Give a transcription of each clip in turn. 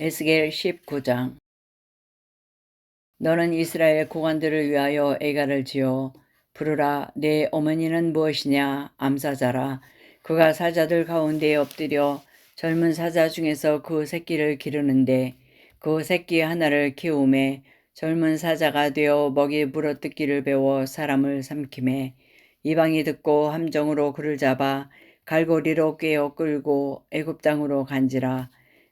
에스겔 19장. 너는 이스라엘 고관들을 위하여 애가를 지어 부르라. 내 어머니는 무엇이냐? 암사자라. 그가 사자들 가운데에 엎드려 젊은 사자 중에서 그 새끼를 기르는데 그 새끼 하나를 키우매 젊은 사자가 되어 먹이 물어뜯기를 배워 사람을 삼킴에 이방이 듣고 함정으로 그를 잡아 갈고리로 꿰어 끌고 애굽 땅으로 간지라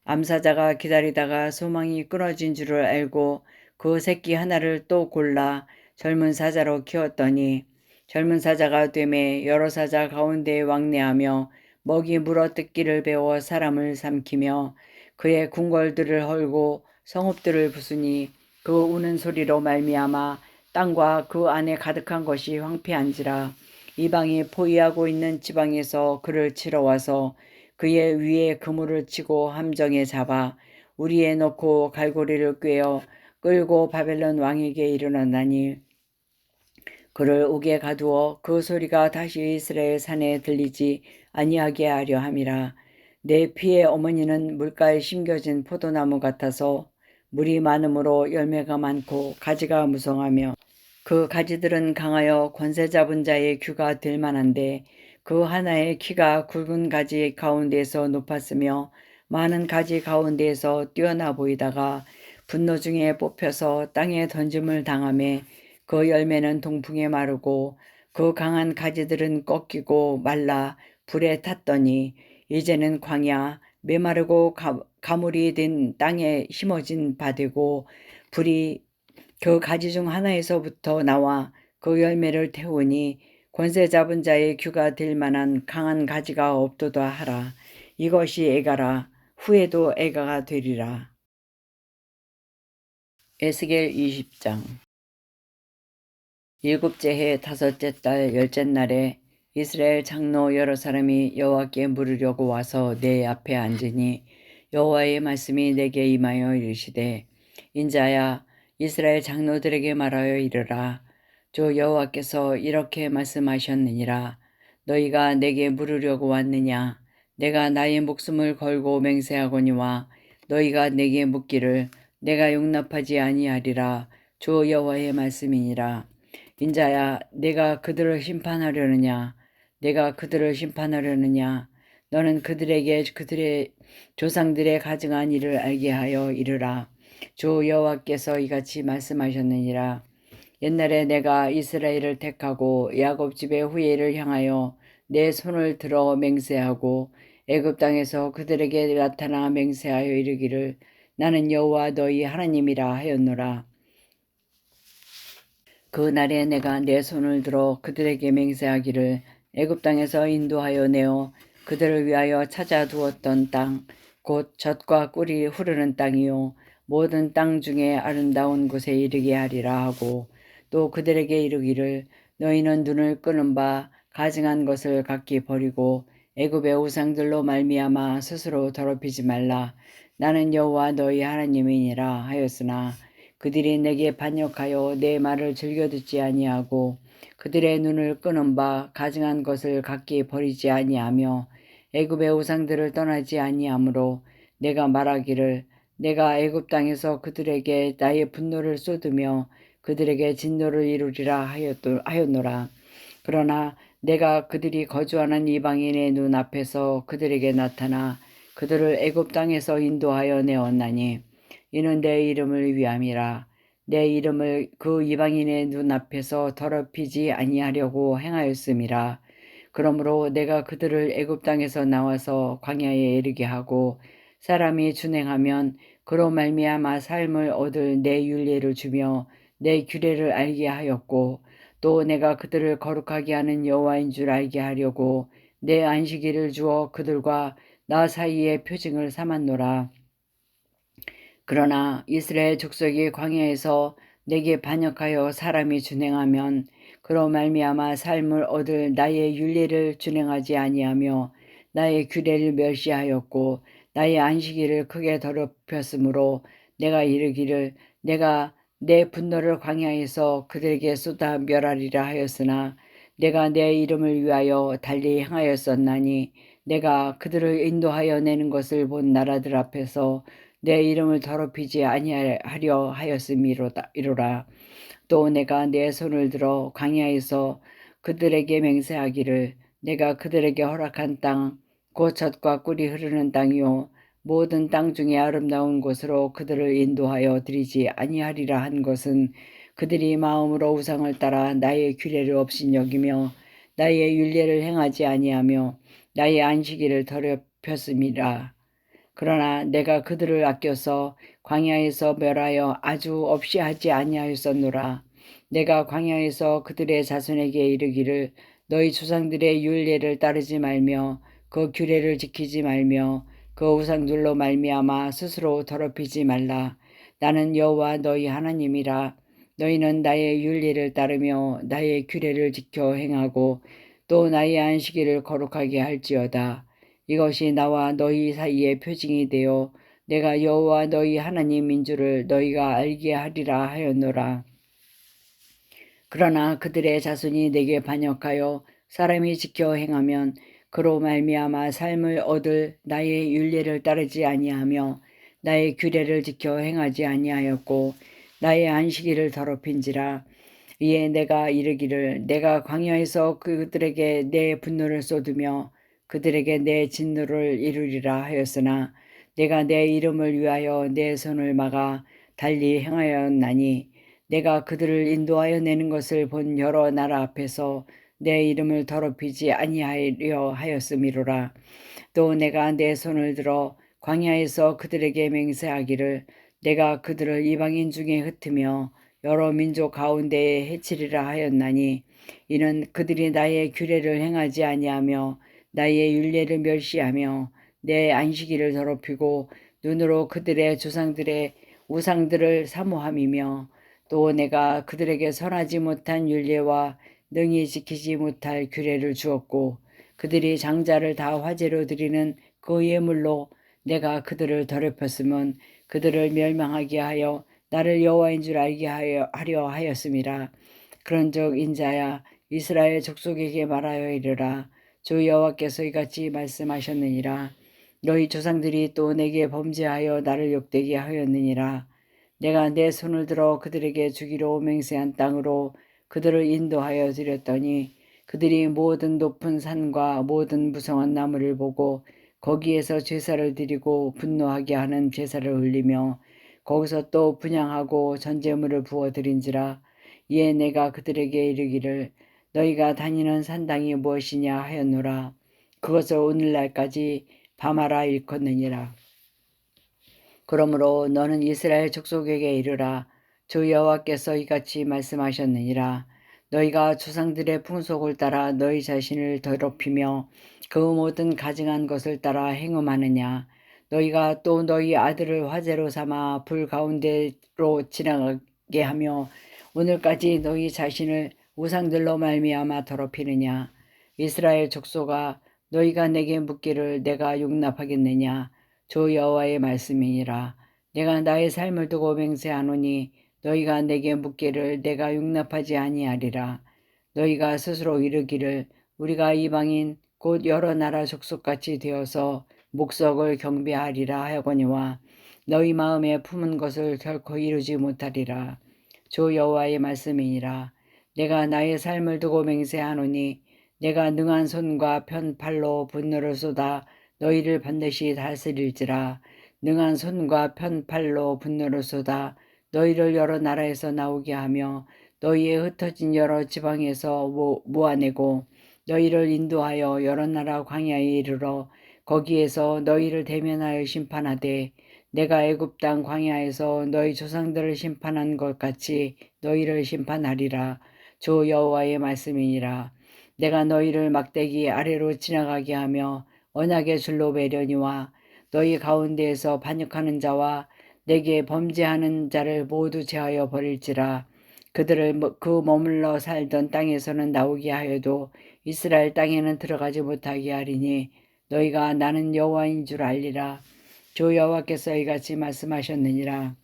암사자가 기다리다가 소망이 끊어진 줄을 알고 그 새끼 하나를 또 골라 젊은 사자로 키웠더니 젊은 사자가 되매 여러 사자 가운데 왕래하며 먹이 물어뜯기를 배워 사람을 삼키며 그의 궁궐들을 헐고 성읍들을 부수니 그 우는 소리로 말미암아 땅과 그 안에 가득한 것이 황폐한지라 이방이 포위하고 있는 지방에서 그를 치러 와서 그의 위에 그물을 치고 함정에 잡아 우리에 넣고 갈고리를 꿰어 끌고 바벨론 왕에게 이르렀나니 그를 옥에 가두어 그 소리가 다시 이스라엘 산에 들리지 아니하게 하려 함이라. 내 피의 어머니는 물가에 심겨진 포도나무 같아서 물이 많음으로 열매가 많고 가지가 무성하며 그 가지들은 강하여 권세 잡은 자의 귀가 될 만한데 그 하나의 키가 굵은 가지 가운데에서 높았으며 많은 가지 가운데에서 뛰어나 보이다가 분노 중에 뽑혀서 땅에 던짐을 당함에 그 열매는 동풍에 마르고 그 강한 가지들은 꺾이고 말라 불에 탔더니 이제는 광야 메마르고 가, 가물이 된 땅에 심어진 바 되고 불이 그 가지 중 하나에서부터 나와 그 열매를 태우니 권세 잡은 자의 귀가 될 만한 강한 가지가 없도다 하라. 이것이 애가라. 후에도 애가가 되리라. 에스겔 20장 일곱째 해 다섯째 달 열째 날에 이스라엘 장로 여러 사람이 여호와께 물으려고 와서 내 앞에 앉으니 여호와의 말씀이 내게 임하여 이르시되 인자야 이스라엘 장로들에게 말하여 이르라 주 여호와께서 이렇게 말씀하셨느니라. 너희가 내게 물으려고 왔느냐? 내가 나의 목숨을 걸고 맹세하거니와 너희가 내게 묻기를 내가 용납하지 아니하리라. 주 여호와의 말씀이니라. 인자야 내가 그들을 심판하려느냐? 내가 그들을 심판하려느냐? 너는 그들에게 그들의 조상들의 가증한 일을 알게 하여 이르라. 주 여호와께서 이같이 말씀하셨느니라 옛날에 내가 이스라엘을 택하고 야곱 집의 후예를 향하여 내 손을 들어 맹세하고 애굽 땅에서 그들에게 나타나 맹세하여 이르기를 나는 여호와 너희 하나님이라 하였노라. 그 날에 내가 내 손을 들어 그들에게 맹세하기를 애굽 땅에서 인도하여 내어 그들을 위하여 찾아 두었던 땅 곧 젖과 꿀이 흐르는 땅이요 모든 땅 중에 아름다운 곳에 이르게 하리라 하고 또 그들에게 이르기를 너희는 눈을 끄는 바 가증한 것을 각기 버리고 애굽의 우상들로 말미암아 스스로 더럽히지 말라. 나는 여호와 너희 하나님이니라 하였으나 그들이 내게 반역하여 내 말을 즐겨 듣지 아니하고 그들의 눈을 끄는 바 가증한 것을 각기 버리지 아니하며 애굽의 우상들을 떠나지 아니하므로 내가 말하기를 내가 애굽 땅에서 그들에게 나의 분노를 쏟으며 그들에게 진노를 이루리라 하였노라. 그러나 내가 그들이 거주하는 이방인의 눈 앞에서 그들에게 나타나 그들을 애굽 땅에서 인도하여 내었나니 이는 내 이름을 위함이라. 내 이름을 그 이방인의 눈 앞에서 더럽히지 아니하려고 행하였음이라. 그러므로 내가 그들을 애굽 땅에서 나와서 광야에 이르게 하고 사람이 준행하면 그로 말미암아 삶을 얻을 내 윤례를 주며 내 규례를 알게 하였고 또 내가 그들을 거룩하게 하는 여호와인 줄 알게 하려고 내 안식일을 주어 그들과 나 사이에 표징을 삼았노라. 그러나 이스라엘 족속이 광야에서 내게 반역하여 사람이 준행하면 그로 말미암아 삶을 얻을 나의 윤례를 준행하지 아니하며 나의 규례를 멸시하였고 나의 안식일을 크게 더럽혔으므로 내가 이르기를 내가 내 분노를 광야에서 그들에게 쏟아 멸하리라 하였으나 내가 내 이름을 위하여 달리 행하였었나니 내가 그들을 인도하여 내는 것을 본 나라들 앞에서 내 이름을 더럽히지 아니하려 하였음이로라. 또 내가 내 손을 들어 광야에서 그들에게 맹세하기를 내가 그들에게 허락한 땅, 곧 젖과 꿀이 흐르는 땅이요 모든 땅 중에 아름다운 곳으로 그들을 인도하여 드리지 아니하리라 한 것은 그들이 마음으로 우상을 따라 나의 규례를 없인 여기며 나의 율례를 행하지 아니하며 나의 안식일을 더럽혔음이라. 그러나 내가 그들을 아껴서 광야에서 멸하여 아주 없이 하지 아니하였었노라. 내가 광야에서 그들의 자손에게 이르기를 너희 조상들의 율례를 따르지 말며 그 규례를 지키지 말며 그 우상들로 말미암아 스스로 더럽히지 말라. 나는 여호와 너희 하나님이라. 너희는 나의 율례를 따르며 나의 규례를 지켜 행하고 또 나의 안식일을 거룩하게 할지어다. 이것이 나와 너희 사이의 표징이 되어 내가 여호와 너희 하나님인 줄을 너희가 알게 하리라 하였노라. 그러나 그들의 자손이 내게 반역하여 사람이 지켜 행하면 그로 말미암아 삶을 얻을 나의 율례를 따르지 아니하며 나의 규례를 지켜 행하지 아니하였고 나의 안식일을 더럽힌지라. 이에 내가 이르기를 내가 광야에서 그들에게 내 분노를 쏟으며 그들에게 내 진노를 이루리라 하였으나 내가 내 이름을 위하여 내 손을 막아 달리 행하였나니 내가 그들을 인도하여 내는 것을 본 여러 나라 앞에서 내 이름을 더럽히지 아니하려 하였음이로라. 또 내가 내 손을 들어 광야에서 그들에게 맹세하기를 내가 그들을 이방인 중에 흩으며 여러 민족 가운데에 해치리라 하였나니 이는 그들이 나의 규례를 행하지 아니하며 나의 율례를 멸시하며 내 안식일을 더럽히고 눈으로 그들의 조상들의 우상들을 사모함이며 또 내가 그들에게 선하지 못한 율례와 능히 지키지 못할 규례를 주었고 그들이 장자를 다 화제로 드리는 그 예물로 내가 그들을 더럽혔으면 그들을 멸망하게 하여 나를 여호와인 줄 알게 하여, 하려 하였음이라. 그런즉 인자야 이스라엘 족속에게 말하여 이르라. 주 여호와께서 이같이 말씀하셨느니라. 너희 조상들이 또 내게 범죄하여 나를 욕되게 하였느니라. 내가 내 손을 들어 그들에게 주기로 맹세한 땅으로 그들을 인도하여 드렸더니 그들이 모든 높은 산과 모든 무성한 나무를 보고 거기에서 제사를 드리고 분노하게 하는 제사를 흘리며 거기서 또 분양하고 전제물을 부어 드린지라 이에 내가 그들에게 이르기를 너희가 다니는 산당이 무엇이냐 하였노라. 그것을 오늘날까지 밤하라 일컫느니라. 그러므로 너는 이스라엘 족속에게 이르라 주 여호와께서 이같이 말씀하셨느니라. 너희가 조상들의 풍속을 따라 너희 자신을 더럽히며 그 모든 가증한 것을 따라 행음하느냐? 너희가 또 너희 아들을 화제로 삼아 불 가운데로 지나가게 하며 오늘까지 너희 자신을 우상들로 말미암아 더럽히느냐? 이스라엘 족속아 너희가 내게 묻기를 내가 용납하겠느냐? 주 여호와의 말씀이니라. 내가 나의 삶을 두고 맹세하노니 너희가 내게 묻기를 내가 용납하지 아니하리라. 너희가 스스로 이르기를 우리가 이방인 곧 여러 나라 족속같이 되어서 목석을 경배하리라 하거니와 너희 마음에 품은 것을 결코 이루지 못하리라. 조 여호와의 말씀이니라. 내가 나의 삶을 두고 맹세하노니 내가 능한 손과 편팔로 분노를 쏟아 너희를 반드시 다스릴지라. 능한 손과 편팔로 분노를 쏟아 너희를 여러 나라에서 나오게 하며 너희의 흩어진 여러 지방에서 모아내고 너희를 인도하여 여러 나라 광야에 이르러 거기에서 너희를 대면하여 심판하되 내가 애굽 땅 광야에서 너희 조상들을 심판한 것 같이 너희를 심판하리라. 주 여호와의 말씀이니라. 내가 너희를 막대기 아래로 지나가게 하며 언약의 줄로 매려니와 너희 가운데에서 반역하는 자와 내게 범죄하는 자를 모두 제하여 버릴지라. 그들을 뭐, 그 머물러 살던 땅에서는 나오게 하여도 이스라엘 땅에는 들어가지 못하게 하리니 너희가 나는 여호와인 줄 알리라. 주 여호와께서 이같이 말씀하셨느니라.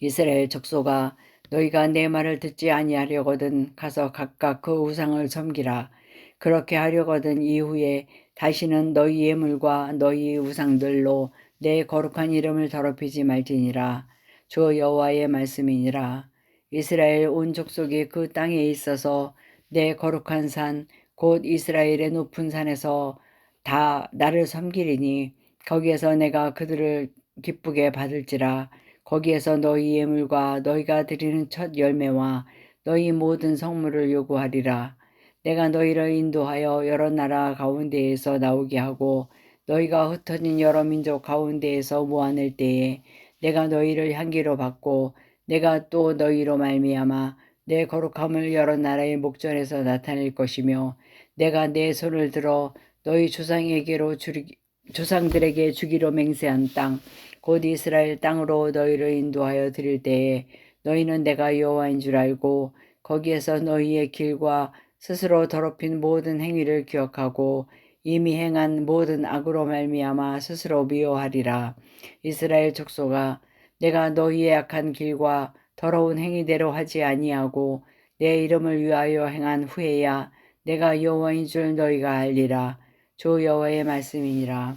이스라엘 족소가 너희가 내 말을 듣지 아니하려거든 가서 각각 그 우상을 섬기라. 그렇게 하려거든 이후에 다시는 너희 예물과 너희 우상들로 내 거룩한 이름을 더럽히지 말지니라. 주 여호와의 말씀이니라. 이스라엘 온 족속이 그 땅에 있어서 내 거룩한 산 곧 이스라엘의 높은 산에서 다 나를 섬기리니 거기에서 내가 그들을 기쁘게 받을지라. 거기에서 너희 예물과 너희가 드리는 첫 열매와 너희 모든 성물을 요구하리라. 내가 너희를 인도하여 여러 나라 가운데에서 나오게 하고 너희가 흩어진 여러 민족 가운데에서 모아낼 때에 내가 너희를 향기로 받고 내가 또 너희로 말미암아 내 거룩함을 여러 나라의 목전에서 나타낼 것이며 내가 내 손을 들어 너희 조상에게로 주리, 조상들에게 주기로 맹세한 땅 곧 이스라엘 땅으로 너희를 인도하여 드릴 때에 너희는 내가 여호와인 줄 알고 거기에서 너희의 길과 스스로 더럽힌 모든 행위를 기억하고 이미 행한 모든 악으로 말미암아 스스로 미워하리라. 이스라엘 족속아 내가 너희의 악한 길과 더러운 행위대로 하지 아니하고 내 이름을 위하여 행한 후에야 내가 여호와인 줄 너희가 알리라. 주 여호와의 말씀이니라.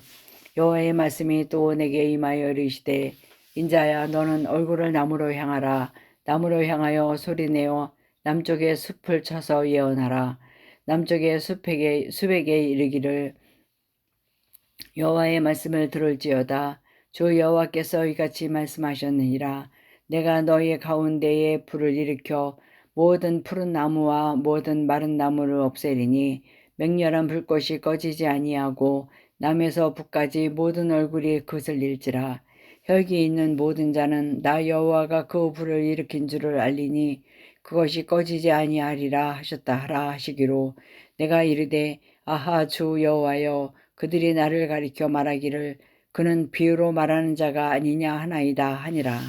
여호와의 말씀이 또 내게 임하여 이르시되 인자야 너는 얼굴을 나무로 향하라. 나무로 향하여 소리내어 남쪽의 숲을 쳐서 예언하라 남쪽의 숲에게 숲에게 이르기를 여호와의 말씀을 들을지어다. 주 여호와께서 이같이 말씀하셨느니라. 내가 너희 가운데에 불을 일으켜 모든 푸른 나무와 모든 마른 나무를 없애리니 맹렬한 불꽃이 꺼지지 아니하고 남에서 북까지 모든 얼굴이 그슬릴지라. 혈기 있는 모든 자는 나 여호와가 그 불을 일으킨 줄을 알리니 그것이 꺼지지 아니하리라 하셨다. 하라 하시기로. 내가 이르되 아하 주 여호와여 그들이 나를 가리켜 말하기를 그는 비유로 말하는 자가 아니냐 하나이다 하니라